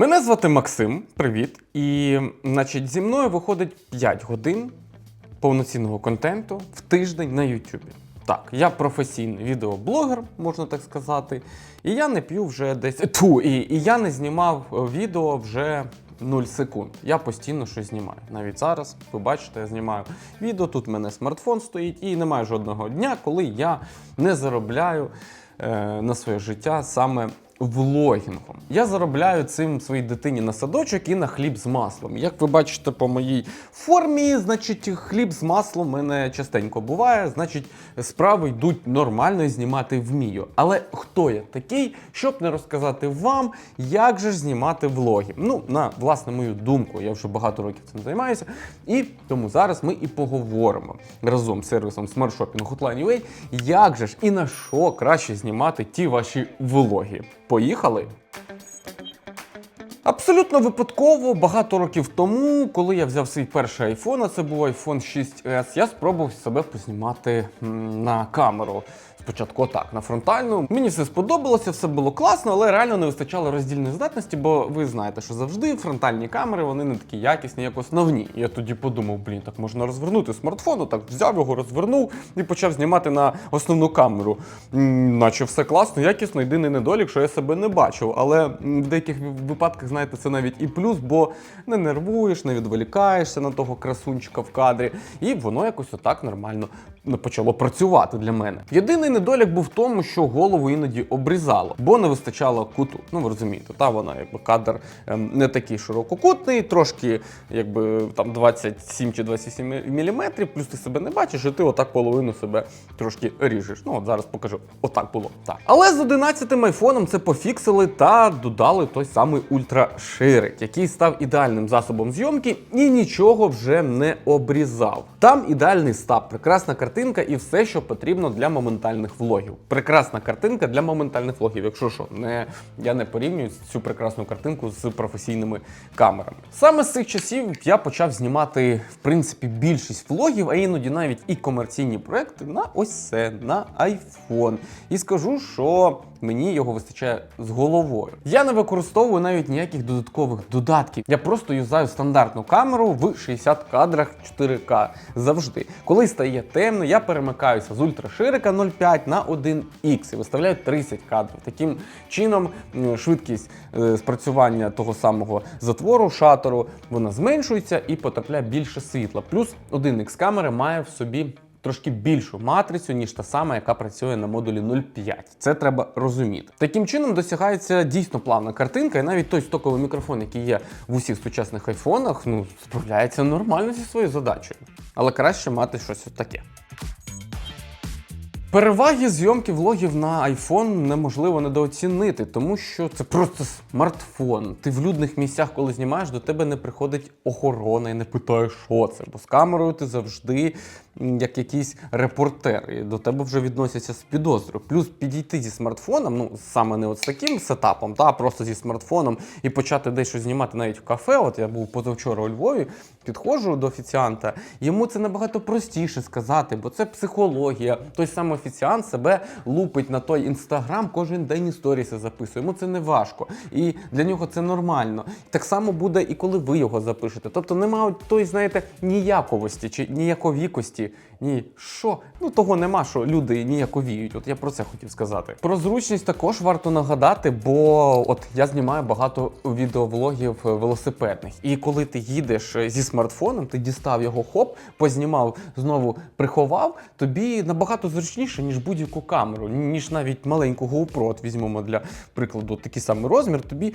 Мене звати Максим, привіт. І, значить, зі мною виходить 5 годин повноцінного контенту в тиждень на YouTube. Так, я професійний відеоблогер, можна так сказати. І я не п'ю вже десь. Ту, і, і я не знімав е, відео вже 0 секунд. Я постійно щось знімаю. Навіть зараз, ви бачите, я знімаю відео. Тут в мене смартфон стоїть, і немає жодного дня, коли я не заробляю е, на своє життя саме влогінгом. Я заробляю цим своїй дитині на садочок і на хліб з маслом. Як ви бачите по моїй формі, значить, хліб з маслом мене частенько буває, значить, справи йдуть нормально і знімати вмію. Але хто я такий, щоб не розказати вам, як же ж знімати влоги? Ну, на власне мою думку, я вже багато років цим займаюся. І тому зараз ми і поговоримо разом з сервісом Smart Shopping Hotline UA, як же ж і на що краще знімати ті ваші влоги. Поїхали! Абсолютно випадково, багато років тому, коли я взяв свій перший айфон, а це був iPhone 6s, я спробував себе познімати на камеру. Спочатку отак, на фронтальну. Мені все сподобалося, все було класно, але реально не вистачало роздільної здатності, бо ви знаєте, що завжди фронтальні камери вони не такі якісні, як основні. Я тоді подумав, блін, так можна розвернути смартфон, так взяв його, розвернув і почав знімати на основну камеру. Наче все класно, якісно, єдиний недолік, що я себе не бачив. Але в деяких випадках, знаєте, це навіть і плюс, бо не нервуєш, не відволікаєшся на того красунчика в кадрі, і воно якось отак нормально почало працювати для мене. Єдиний недолік був в тому, що голову іноді обрізало, бо не вистачало куту. Ну ви розумієте, та вона якби кадр ем, не такий ширококутний, трошки якби там 27 чи 27 міліметрів, плюс ти себе не бачиш, і ти отак половину себе трошки ріжеш. Ну от зараз покажу. Отак було. Так. Але з 11 айфоном це пофіксили та додали той самий ультраширик, який став ідеальним засобом зйомки і нічого вже не обрізав. Там ідеальний стаб, прекрасна картинка і все, що потрібно для моментальних влогів. Прекрасна картинка для моментальних влогів. Якщо що, не я не порівнюю цю прекрасну картинку з професійними камерами. Саме з цих часів я почав знімати в принципі більшість влогів, а іноді навіть і комерційні проекти на ось це, на iPhone. І скажу, що мені його вистачає з головою. Я не використовую навіть ніяких додаткових додатків. Я просто юзаю стандартну камеру в 60 кадрах 4К завжди. Коли стає темно, я перемикаюся з ультраширика 0,5 на 1х і виставляю 30 кадрів. Таким чином, швидкість е, спрацювання того самого затвору шатору вона зменшується і потрапляє більше світла. Плюс 1х камери має в собі. Трошки більшу матрицю, ніж та сама, яка працює на модулі 0.5. Це треба розуміти. Таким чином досягається дійсно плавна картинка, і навіть той стоковий мікрофон, який є в усіх сучасних айфонах, ну справляється нормально зі своєю задачею. Але краще мати щось таке. Переваги зйомки влогів на iPhone неможливо недооцінити, тому що це просто смартфон. Ти в людних місцях, коли знімаєш, до тебе не приходить охорона і не питає, що це. Бо з камерою ти завжди як якийсь репортер, і до тебе вже відносяться з підозрою. Плюс підійти зі смартфоном, ну саме не от з таким сетапом, та просто зі смартфоном і почати дещо знімати навіть в кафе. От я був позавчора у Львові, підходжу до офіціанта. Йому це набагато простіше сказати, бо це психологія. Той самий офіціант себе лупить на той інстаграм, кожен день історіси записує. Йому це не важко. І для нього це нормально. Так само буде і коли ви його запишете. Тобто немає тої, знаєте, ніяковості чи ніяковікості. Ні, що? Ну того нема, що люди ніяковіють. От я про це хотів сказати. Про зручність також варто нагадати, бо от я знімаю багато відеовлогів е, велосипедних. І коли ти їдеш е, зі смартфоном, ти дістав його хоп, познімав, знову приховав, тобі набагато зручніше, ніж будь-яку камеру, ніж навіть маленьку GoPro. От візьмемо для прикладу такий самий розмір. Тобі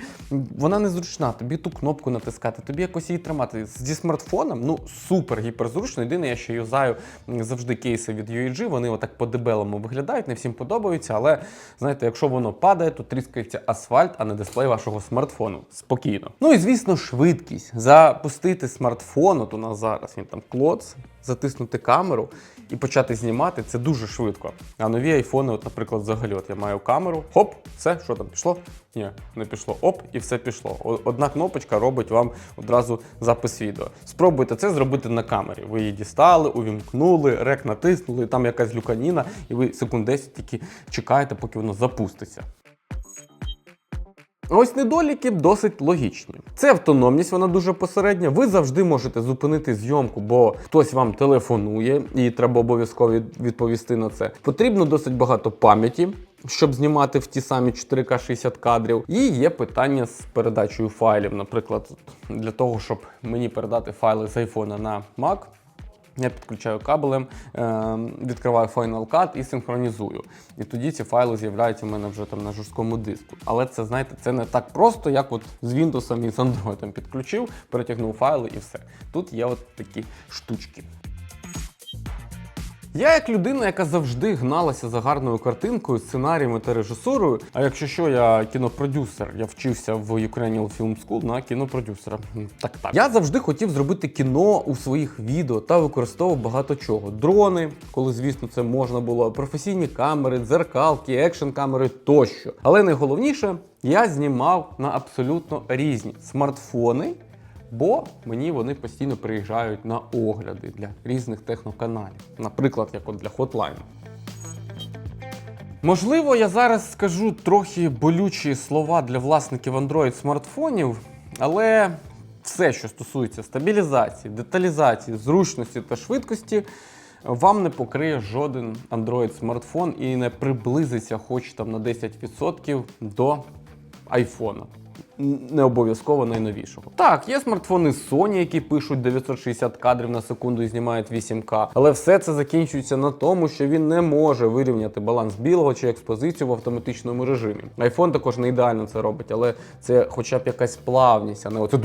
вона незручна, тобі ту кнопку натискати, тобі якось її тримати. Зі смартфоном, ну супер гіперзручно. Єдине, я ще юзаю завжди кейси від UAG, вони отак по-дебелому виглядають, не всім подобаються, але знаєте, якщо воно падає, то тріскається асфальт, а не дисплей вашого смартфону. Спокійно. Ну і звісно, швидкість. Запустити смартфон, от у нас зараз він там клоц, затиснути камеру і почати знімати це дуже швидко. А нові айфони, от, наприклад, взагалі, от я маю камеру, хоп, все, що там пішло? Ні, не пішло. Оп, і все пішло. Одна кнопочка робить вам одразу запис відео. Спробуйте це зробити на камері. Ви її дістали, увімкнули, рек натиснули, там якась люканіна, і ви секунд 10 тільки чекаєте, поки воно запуститься. Ось недоліки досить логічні. Це автономність, вона дуже посередня. Ви завжди можете зупинити зйомку, бо хтось вам телефонує, і треба обов'язково відповісти на це. Потрібно досить багато пам'яті. Щоб знімати в ті самі 4К 60 кадрів, і є питання з передачею файлів. Наприклад, для того, щоб мені передати файли з iPhone на Mac, я підключаю кабелем, е, відкриваю Final Cut і синхронізую. І тоді ці файли з'являються в мене вже там на жорсткому диску. Але це, знаєте, це не так просто, як от з Windows і з Android підключив, перетягнув файли і все. Тут є от такі штучки. Я як людина, яка завжди гналася за гарною картинкою, сценаріями та режисурою. А якщо що, я кінопродюсер, я вчився в Ukrainian Film School на кінопродюсера. Так, так. Я завжди хотів зробити кіно у своїх відео та використовував багато чого. Дрони, коли звісно це можна було, професійні камери, дзеркалки, екшн камери тощо. Але найголовніше, я знімав на абсолютно різні смартфони. Бо мені вони постійно приїжджають на огляди для різних техноканалів, наприклад, як от для Hotline. Можливо, я зараз скажу трохи болючі слова для власників Android смартфонів, але все, що стосується стабілізації, деталізації, зручності та швидкості, вам не покриє жоден Android смартфон і не приблизиться хоч там на 10% до iPhone. Не обов'язково найновішого. Так, є смартфони Sony, які пишуть 960 кадрів на секунду і знімають 8К, але все це закінчується на тому, що він не може вирівняти баланс білого чи експозицію в автоматичному режимі. iPhone також не ідеально це робить, але це хоча б якась плавність, а не оце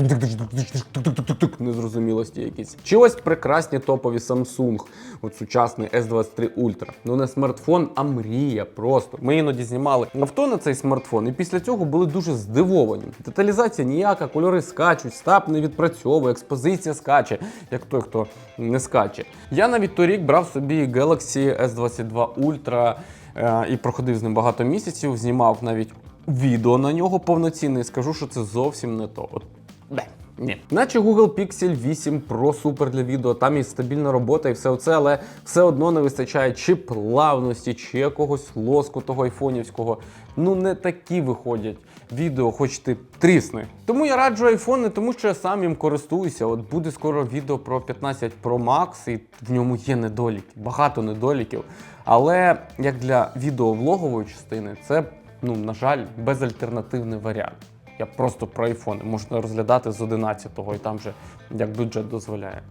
незрозумілості якісь. Чи ось прекрасні топові Samsung, от сучасний S23 Ultra. Ну не смартфон, а мрія просто. Ми іноді знімали авто на цей смартфон, і після цього були дуже здивовані. Деталізація ніяка, кольори скачуть, стап не відпрацьовує, експозиція скаче, як той, хто не скаче. Я навіть торік брав собі Galaxy S22 Ultra е, і проходив з ним багато місяців, знімав навіть відео на нього повноцінне і скажу, що це зовсім не то. От, не. Ні. Наче Google Pixel 8 Pro супер для відео, там і стабільна робота, і все це, але все одно не вистачає чи плавності, чи якогось лоску того айфонівського. Ну не такі виходять відео, хоч ти трісни. Тому я раджу не тому що я сам їм користуюся. От буде скоро відео про 15 Pro Max, і в ньому є недоліки, багато недоліків. Але як для відеовлогової частини, це, ну, на жаль, безальтернативний варіант. Я просто про айфони можна розглядати з 11-го і там же як бюджет дозволяє.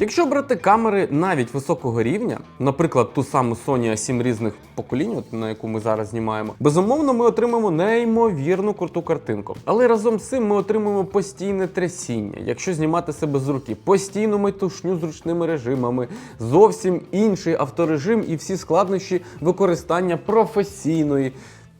Якщо брати камери навіть високого рівня, наприклад, ту саму Sony A7 різних поколінь, от на яку ми зараз знімаємо, безумовно, ми отримаємо неймовірну круту картинку. Але разом з цим ми отримуємо постійне трясіння, якщо знімати себе з руки, постійну метушню з ручними режимами, зовсім інший авторежим і всі складнощі використання професійної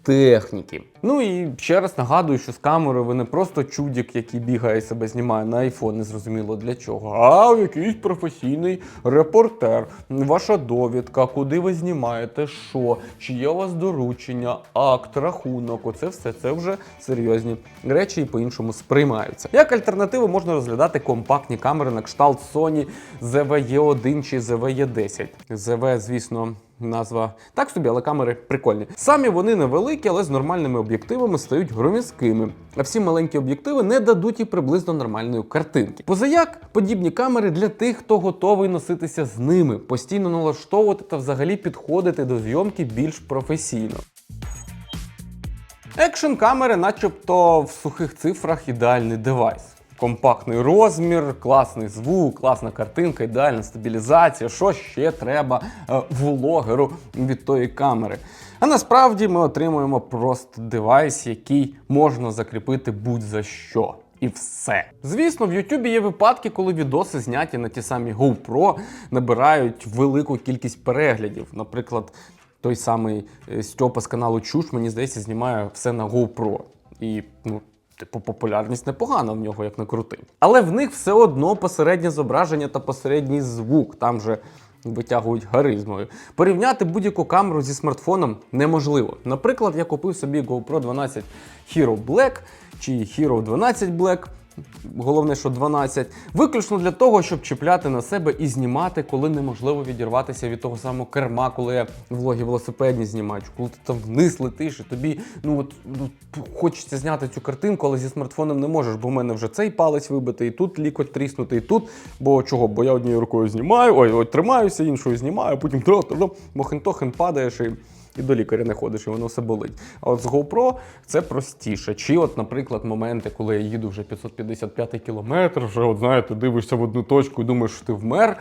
техніки. Ну і ще раз нагадую, що з камерою ви не просто чудік, який бігає себе знімає на айфон, незрозуміло для чого, а якийсь професійний репортер, ваша довідка, куди ви знімаєте, що, чи є у вас доручення, акт, рахунок. Оце все це вже серйозні речі і по-іншому сприймаються. Як альтернативу можна розглядати компактні камери на кшталт Sony ZV-E1 чи ZV-E10. ZV, звісно. Назва так собі, але камери прикольні. Самі вони невеликі, але з нормальними об'єктивами стають громіськими. А всі маленькі об'єктиви не дадуть і приблизно нормальної картинки. Позаяк подібні камери для тих, хто готовий носитися з ними, постійно налаштовувати та взагалі підходити до зйомки більш професійно. Екшн камери, начебто в сухих цифрах ідеальний девайс. Компактний розмір, класний звук, класна картинка, ідеальна стабілізація. Що ще треба е, влогеру від тої камери? А насправді ми отримуємо просто девайс, який можна закріпити будь-за що. І все. Звісно, в Ютубі є випадки, коли відоси зняті на ті самі GoPro набирають велику кількість переглядів. Наприклад, той самий е, Стьопа з каналу Чуш, мені здається, знімає все на GoPro. І ну, типу, популярність непогана в нього, як не крути. Але в них все одно посереднє зображення та посередній звук. Там же витягують гаризмою. Порівняти будь-яку камеру зі смартфоном неможливо. Наприклад, я купив собі GoPro 12 Hero Black чи Hero 12 Black. Головне, що 12, виключно для того, щоб чіпляти на себе і знімати, коли неможливо відірватися від того самого керма, коли я влоги велосипедні знімаю, коли ти там вниз летиш, і тобі ну от ну, хочеться зняти цю картинку, але зі смартфоном не можеш, бо в мене вже цей палець вибитий, і тут лікоть тріснутий, і тут. Бо чого? Бо я однією рукою знімаю, ой, ой, тримаюся, іншою знімаю, потім мохин-тохин падаєш і. І до лікаря не ходиш, і воно все болить. А от з GoPro це простіше. Чи, от, наприклад, моменти, коли я їду вже 555 кілометр, вже от знаєте, дивишся в одну точку і думаєш, що ти вмер.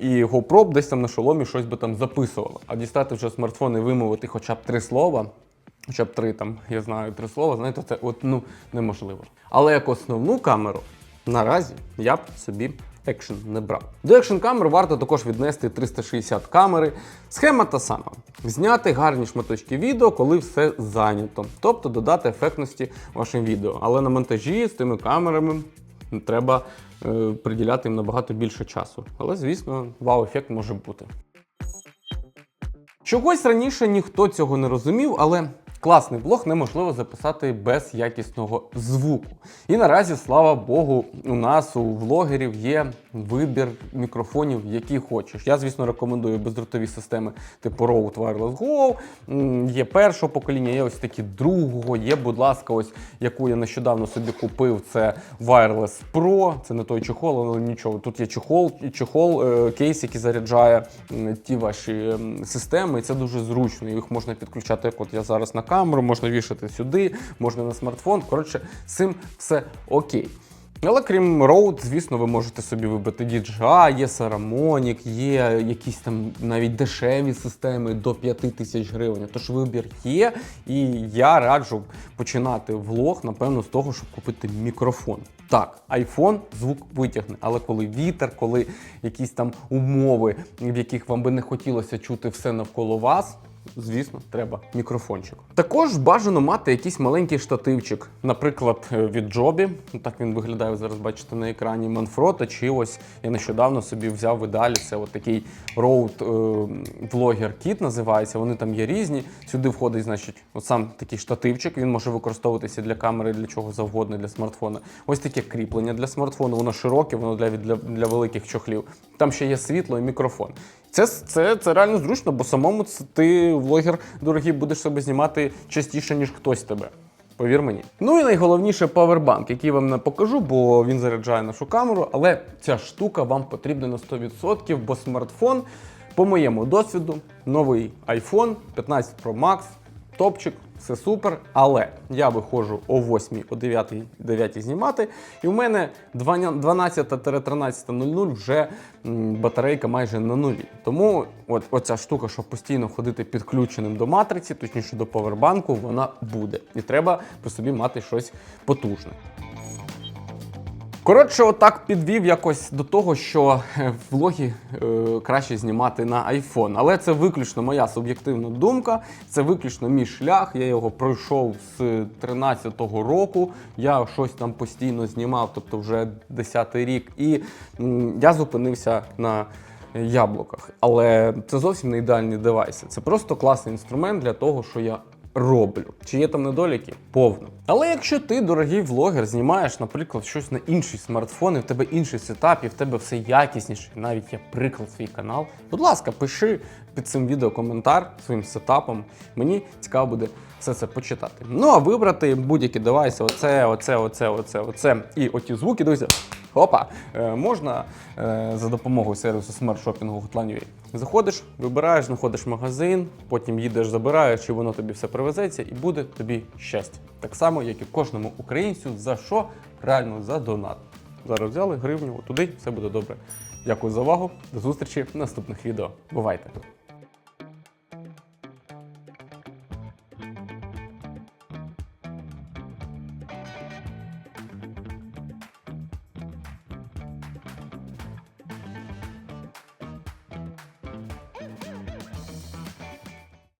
І GoPro б десь там на шоломі щось би там записувало. А дістати вже смартфон і вимовити хоча б три слова. Хоча б три там, я знаю, три слова, знаєте, це от, ну, неможливо. Але як основну камеру наразі я б собі екшен не брав. До екшн камер варто також віднести 360 камери. Схема та сама: зняти гарні шматочки відео, коли все зайнято, тобто додати ефектності вашим відео. Але на монтажі з тими камерами треба е, приділяти їм набагато більше часу. Але, звісно, вау-ефект може бути. Чогось раніше ніхто цього не розумів, але класний блог неможливо записати без якісного звуку. І наразі, слава Богу, у нас, у влогерів, є вибір мікрофонів, які хочеш. Я, звісно, рекомендую бездротові системи типу Rode Wireless Go. Є першого покоління, є ось такі другого. Є, будь ласка, ось яку я нещодавно собі купив. Це Wireless Pro. Це не той чехол, але нічого. Тут є чехол, і чехол, е, кейс, який заряджає ті ваші системи. І це дуже зручно. Їх можна підключати, як от я зараз на камеру, можна вішати сюди, можна на смартфон. Коротше, цим все окей. Але крім Rode, звісно, ви можете собі вибити DJI, є Saramonic, є якісь там навіть дешеві системи до 5 тисяч гривень. Тож вибір є, і я раджу починати влог, напевно, з того, щоб купити мікрофон. Так, iPhone звук витягне, але коли вітер, коли якісь там умови, в яких вам би не хотілося чути все навколо вас. Звісно, треба мікрофончик. Також бажано мати якийсь маленький штативчик, наприклад, е, від Джобі. Ну, Так він виглядає, ви зараз бачите на екрані Манфрота. Чи ось я нещодавно собі взяв в ідеалі. Це от такий Road е, Vlogger Kit називається. Вони там є різні. Сюди входить, значить, от сам такий штативчик. Він може використовуватися для камери, для чого завгодно, для смартфона. Ось таке кріплення для смартфону. Воно широке, воно для, для, для великих чохлів. Там ще є світло і мікрофон. Це, це, це реально зручно, бо самому ти, влогер, дорогий, будеш себе знімати частіше, ніж хтось тебе. Повір мені. Ну і найголовніше павербанк, який вам не покажу, бо він заряджає нашу камеру. Але ця штука вам потрібна на 100%, бо смартфон, по моєму досвіду, новий iPhone 15 Pro Max, топчик, все супер. Але я виходжу о 8, о 9, 9 знімати, і в мене 12-13.00 вже батарейка майже на нулі. Тому от оця штука, щоб постійно ходити підключеним до матриці, точніше до повербанку, вона буде. І треба при собі мати щось потужне. Коротше, отак підвів якось до того, що е, влоги е, краще знімати на iPhone. Але це виключно моя суб'єктивна думка, це виключно мій шлях. Я його пройшов з 13-го року. Я щось там постійно знімав, тобто вже 10-й рік, і м, я зупинився на яблуках. Але це зовсім не ідеальні девайси. Це просто класний інструмент для того, що я роблю. Чи є там недоліки? Повно. Але якщо ти, дорогий влогер, знімаєш, наприклад, щось на інший смартфон, і в тебе інший сетап, і в тебе все якісніше, навіть є приклад свій канал, будь ласка, пиши під цим відео коментар своїм сетапом. Мені цікаво буде все це почитати. Ну а вибрати будь-які девайси, оце, оце, оце, оце, оце. І оті звуки, друзі. Опа, е, можна е, за допомогою сервісу смарт-шопінгу Hotline.ua. Заходиш, вибираєш, знаходиш магазин, потім їдеш, забираєш, і воно тобі все привезеться, і буде тобі щастя. Так само, як і кожному українцю, за що реально за донат. Зараз взяли гривню, туди все буде добре. Дякую за увагу. До зустрічі в наступних відео. Бувайте!